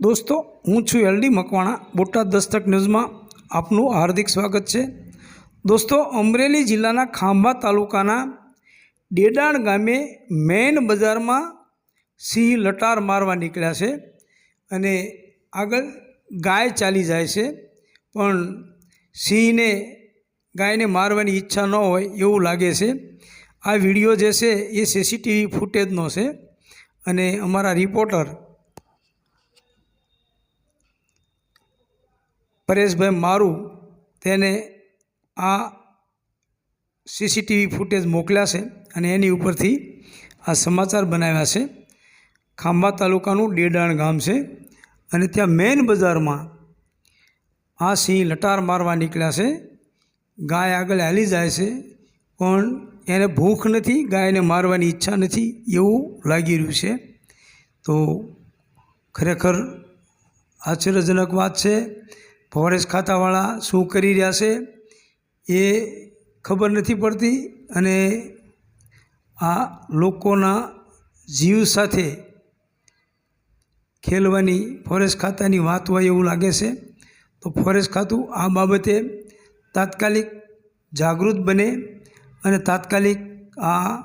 દોસ્તો, હું છું એલડી મકવાણા, બોટાદ દસ્તક ન્યૂઝમાં આપનું હાર્દિક સ્વાગત છે. દોસ્તો, અમરેલી જિલ્લાના ખાંભા તાલુકાના ડેડાણ ગામે મેઇન બજારમાં સિંહ લટાર મારવા નીકળ્યા છે અને આગળ ગાય ચાલી જાય છે. પણ સિંહને, ગાયને મારવાની ઈચ્છા ન હોય એવું લાગે છે. આ વીડિયો જે છે એ સીસીટીવી ફૂટેજનો છે અને અમારા રિપોર્ટર પરેશભાઈ મારું તેને આ સીસીટીવી ફૂટેજ મોકલ્યા છે અને એની ઉપરથી આ સમાચાર બનાવ્યા છે. ખાંભા તાલુકાનું ડેડાણ ગામ છે અને ત્યાં મેઇન બજારમાં આ સિંહ લટાર મારવા નીકળ્યા છે. ગાય આગળ હાલી જાય છે, પણ એને ભૂખ નથી, ગાયને મારવાની ઈચ્છા નથી એવું લાગી રહ્યું છે. તો ખરેખર આશ્ચર્યજનક વાત છે ફોરેસ્ટ ખાતાવાળા શું કરી રહ્યા છે એ ખબર નથી પડતી અને આ લોકોના જીવ સાથે ખેલવાની ફોરેસ્ટ ખાતાની વાત હોય એવું લાગે છે. તો ફોરેસ્ટ ખાતું આ બાબતે તાત્કાલિક જાગૃત બને અને તાત્કાલિક આ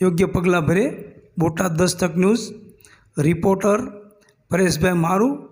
યોગ્ય પગલાં ભરે. બોટાદ દસ્તક ન્યૂઝ, રિપોર્ટર પરેશભાઈ મારું